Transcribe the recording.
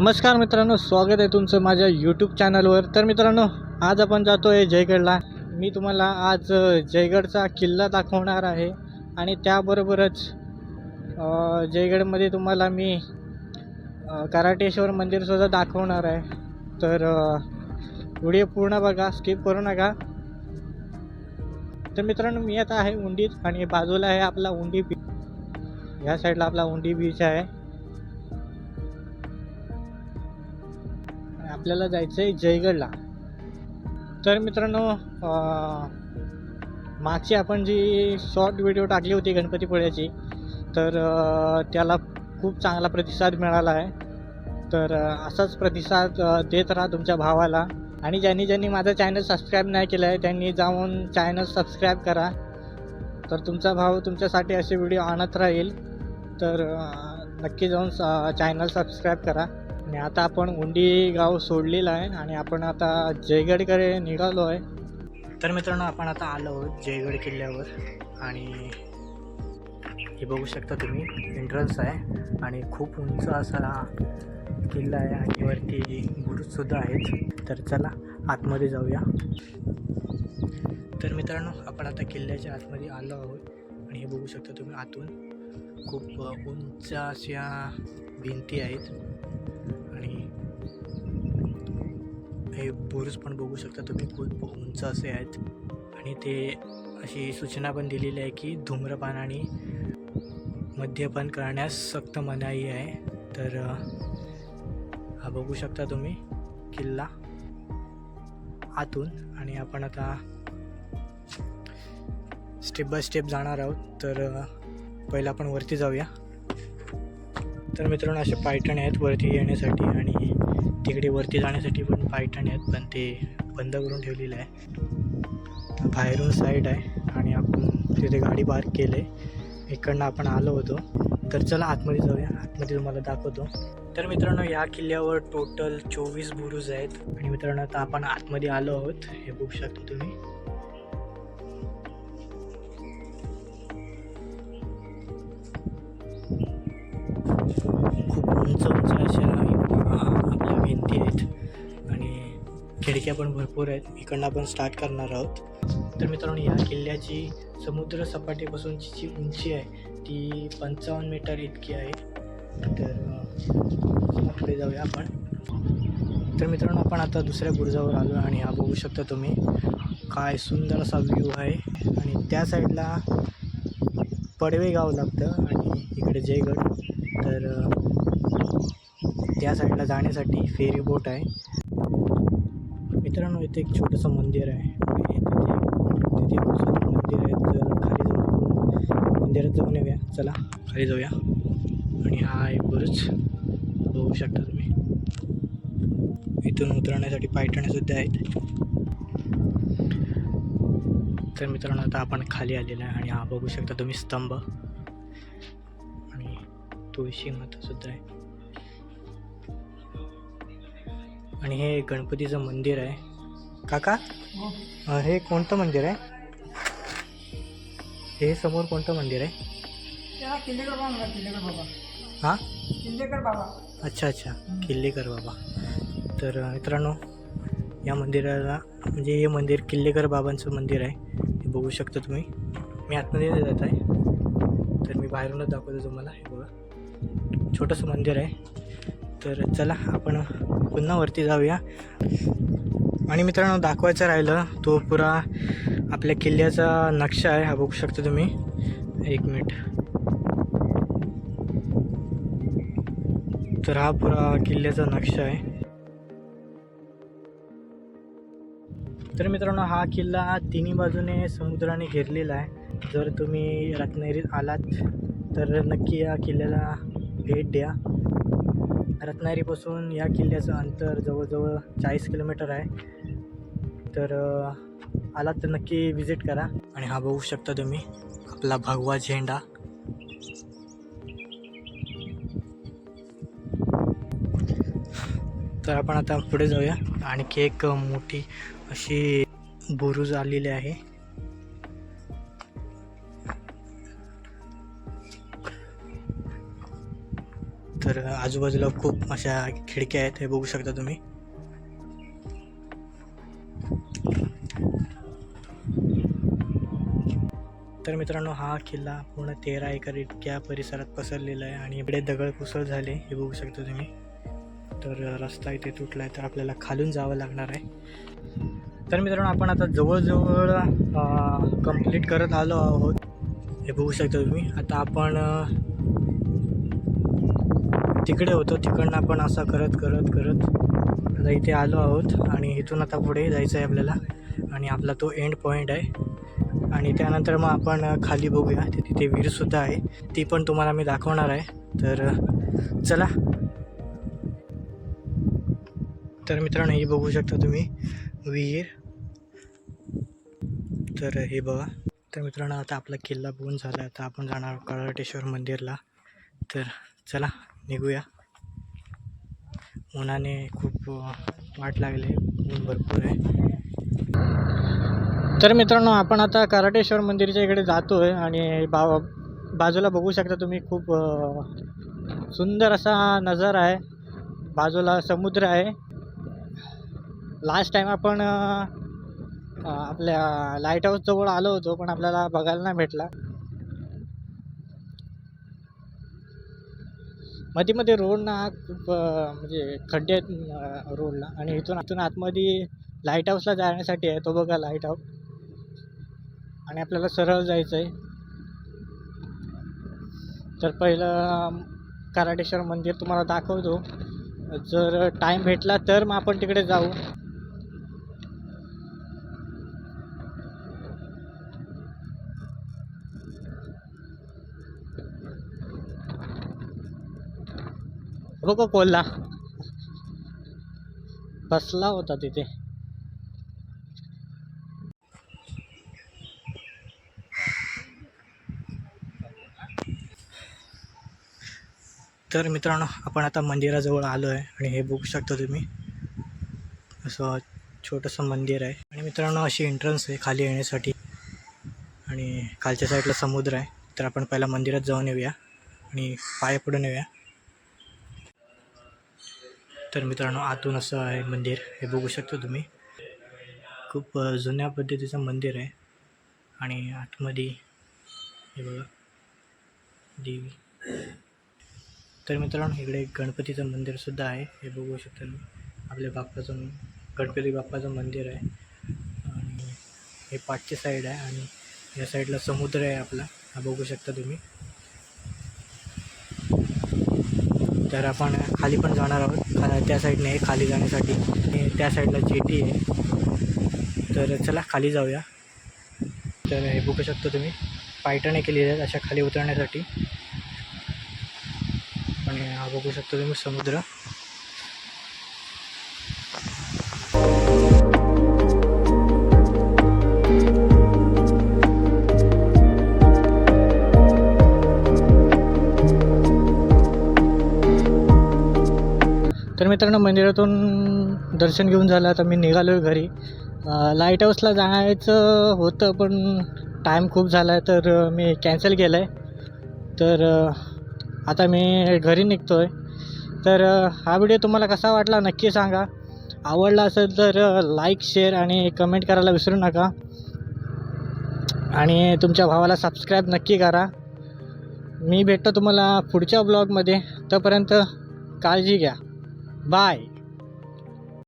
नमस्कार मित्रांनो स्वागत आहे तुमचं माझ्या यूट्यूब चॅनलवर तर मित्रांनो आज आपण जातो आहे जयगडला. मी तुम्हाला आज जयगडचा किल्ला दाखवणार आहे. आणि त्याबरोबरच जयगडमध्ये तुम्हाला मी कराटेश्वर मंदिरसुद्धा दाखवणार आहे. तर व्हिडिओ पूर्ण बघा स्किप करू नका. तर मित्रांनो मी आता आहे उंडीत आणि बाजूला आहे आपला उंडी बीच ह्या साईडला आपला उंडी बीच आहे. आपल्याला जायचं आहे जयगडला. तर मित्रांनो मागची आपण जी शॉर्ट व्हिडिओ टाकली होती गणपतीपुळ्याची तर त्याला खूप चांगला प्रतिसाद मिळाला आहे. तर असाच प्रतिसाद देत राहा तुमच्या भावाला. आणि ज्यांनी ज्यांनी माझं चॅनल सबस्क्राईब नाही केलं आहे त्यांनी जाऊन चॅनल सबस्क्राईब करा. तर तुमचा भाऊ तुमच्यासाठी असे व्हिडिओ आणत राहील. तर नक्की जाऊन चॅनल सबस्क्राईब करा. आणि आता आपण उंडी गाव सोडलेला आहे आणि आपण आता जयगडकडे निघालो आहे. तर मित्रांनो आपण आता आलो आहोत जयगड किल्ल्यावर. आणि हे बघू शकता तुम्ही एंट्रन्स आहे. आणि खूप उंच असा हा किल्ला आहे आणि वरती बुरुजसुद्धा आहेत. तर चला आतमध्ये जाऊया. तर मित्रांनो आपण आता किल्ल्याच्या आतमध्ये आलो आहोत. आणि हे बघू शकता तुम्ही आतून खूप उंच अशा भिंती आहेत. हे बुरुज पण बघू शकता तुम्ही खूप उंच असे आहेत. आणि ते अशी सूचना पण दिलेली आहे की धूम्रपान आणि मद्यपान करण्यास सक्त मनाई आहे. तर हा बघू शकता तुम्ही किल्ला आतून. आणि आपण आता स्टेप बाय स्टेप जाणार आहोत. तर पहिला पहिलं आपण वरती जाऊया. तर मित्रांनो असे पायठणे आहेत वरती येण्यासाठी. आणि तिकडे वरती जाण्यासाठी पण पायठणी आहेत पण ते बंद करून ठेवलेलं आहे. बाहेरून साईड आहे आणि आपण तिथे गाडी पार्क केले. आहे इकडनं आपण आलो होतो. तर चला आतमध्ये जाऊया. आतमध्ये तुम्हाला दाखवतो. तर मित्रांनो या किल्ल्यावर टोटल चोवीस बुरुज आहेत. आणि मित्रांनो आता आपण आतमध्ये आलो आहोत. हे बघू शकता तुम्ही. खूप उंच उंच खिडक्या पण भरपूर आहेत. इकडनं आपण स्टार्ट करणार आहोत. तर मित्रांनो या किल्ल्याची समुद्र सपाटीपासूनची जी उंची आहे ती पंचावन्न मीटर इतकी आहे. तर पुढे जाऊया आपण. तर मित्रांनो आपण आता दुसऱ्या बुरुजावर आलो आणि हा बघू शकता तुम्ही. काय सुंदर असा व्ह्यू आहे. आणि त्या साईडला पडवे गाव लागतं आणि इकडे जयगड. तर त्या साईडला जाण्यासाठी फेरी बोट आहे. मित्रांनो इथे एक छोटंसं मंदिर आहे. तिथे तिथे मंदिर आहेत तर खाली जाऊन मंदिरात जाऊन येऊया. चला खाली जाऊया. आणि हा आहे बुरुज बघू शकता तुम्ही. इथून उतरण्यासाठी पायठण्यासुद्धा आहेत. तर मित्रांनो आता आपण खाली आलेला आहे आणि हा बघू शकता तुम्ही स्तंभ. आणि तुळशी मातासुद्धा आहे. आणि हे गणपतीचं मंदिर आहे. काका? हे कोणतं मंदिर आहे? हे समोर कोणतं मंदिर आहे? हां? किल्लेकर बाबा. अच्छा अच्छा. किल्लेकर बाबा. तर मित्रांनो या मंदिराला म्हणजे हे मंदिर किल्लेकर बाबांचं मंदिर आहे. हे बघू शकता तुम्ही. मी आतमध्ये जात आहे. तर मी बाहेरूनच दाखवतो तुम्हाला. हे बघा. छोटंसं मंदिर आहे. तर चला आपण पुन्हा वरती जाऊया. आणि मित्रांनो दाखवायचं राहिलं तो पुरा आपल्या किल्ल्याचा नक्षा आहे हा बघू शकता तुम्ही. एक मिनिट. तर हा पुरा किल्ल्याचा नक्षा आहे. तर मित्रांनो हा किल्ला तिन्ही बाजूने समुद्राने घेरलेला आहे. जर तुम्ही रत्नागिरीत आलात तर नक्की या किल्ल्याला भेट द्या. रत्नागिरीपासून या किल्ल्याचं अंतर जवळजवळ चाळीस किलोमीटर आहे. तर आलात तर नक्की विजिट करा. आणि हा बघू शकता तुम्ही आपला भगवा झेंडा. तर आपण आता पुढे जाऊया. आणखी एक मोठी अशी बुरुज आलेली आहे. तर आजूबाजूला खूप अशा खिडक्या आहेत हे बघू शकता तुम्ही. तर मित्रांनो हा किल्ला पूर्ण तेरा एकर इतक्या परिसरात पसरलेला आहे आणि इकडे दगड कुसळ झाले हे बघू शकता तुम्ही. तर रस्ता इथे तुटला आहे तर आपल्याला खालून जावं लागणार आहे. तर मित्रांनो आपण आता जवळजवळ कंप्लीट करत आलो आहोत. हे बघू शकता तुम्ही. आता आपण तिकडे होतो. तिकडनं आपण असं करत करत करत आता इथे आलो आहोत आणि इथून आता पुढे जायचं आहे आपल्याला. आणि आपला तो एंड पॉईंट आहे. आणि त्यानंतर मग आपण खाली बघूया. तिथे विहीरसुद्धा आहे. ती पण तुम्हाला मी दाखवणार आहे. तर चला. तर मित्रांनो हे बघू शकता तुम्ही. विहीर. तर हे बघा. तर मित्रांनो आता आपला किल्ला बघून झाला. आता आपण जाणार आहोत मंदिरला. तर चला. निघूया. उन्हाने खूप वाट लागली. ऊन भरपूर आहे. तर मित्रांनो आपण आता कराटेश्वर मंदिरच्या इकडे जातो आहे आणि बा बाजूला बघू शकता तुम्ही खूप सुंदर असा नजारा आहे. बाजूला समुद्र आहे. लास्ट टाईम आपण आपल्या लाइट हाऊसजवळ आलो होतो पण आपल्याला बघायला नाही भेटला. मध्ये मध्ये रोड ना खूप म्हणजे खड्डे आहेत रोडला. आणि इथून इथून आतमध्ये लाइट हाऊसला जाण्यासाठी आहे तो बघा लाइट हाऊस आणि आपल्याला सरळ जायचं आहे तर पहिलं कराटेश्वर मंदिर तुम्हाला दाखवतो. जर टाईम भेटला तर मग आपण तिकडे जाऊ. बघ कोल्हा बसला होता तिथे. तर मित्रांनो आपण आता मंदिराजवळ आलो आहे आणि हे बघू शकता तुम्ही. असं छोटंसं मंदिर आहे. आणि मित्रांनो अशी एंट्रन्स आहे खाली येण्यासाठी. आणि खालच्या साईडला समुद्र आहे. तर आपण पहिला मंदिरात जाऊन येऊया आणि पाय पडून येऊया तर मित्रांनो आतून असं आहे मंदिर. हे बघू शकता तुम्ही. खूप जुन्या पद्धतीचं मंदिर आहे. आणि आतमध्ये हे बघा देवी. तर मित्रांनो इकडे गणपतीचं मंदिरसुद्धा आहे. हे बघू शकता तुम्ही. आपल्या बाप्पाचं गणपती बाप्पाचं मंदिर आहे. आणि हे पाठची साईड आहे आणि या साईडला समुद्र आहे आपला. हा बघू शकता तुम्ही. तर आपण खाली पण जाणार आहोत. खा त्या साईडने आहे खाली जाण्यासाठी. त्या साईडला जेटी आहे. तर चला खाली जाऊया. तर हे बघू शकता तुम्ही पायटणे केलेले आहेत अशा खाली उतरण्यासाठी. आणि हा बघू शकता तुम्ही समुद्र. तर मित्रांनो मंदिरातून दर्शन घेऊन झालं. आता मी निघालो आहे घरी लाइट हाऊसला जायचं होतं पण टाईम खूप झाला आहे तर मी कॅन्सल केलं आहे तर आता मी घरी निघतो आहे तर हा व्हिडिओ तुम्हाला कसा वाटला नक्की सांगा. आवडला असेल तर लाईक शेअर आणि कमेंट करायला विसरू नका. आणि तुमच्या भावाला सबस्क्राईब नक्की करा. मी भेटतो तुम्हाला पुढच्या ब्लॉगमध्ये तोपर्यंत काळजी घ्या. बाय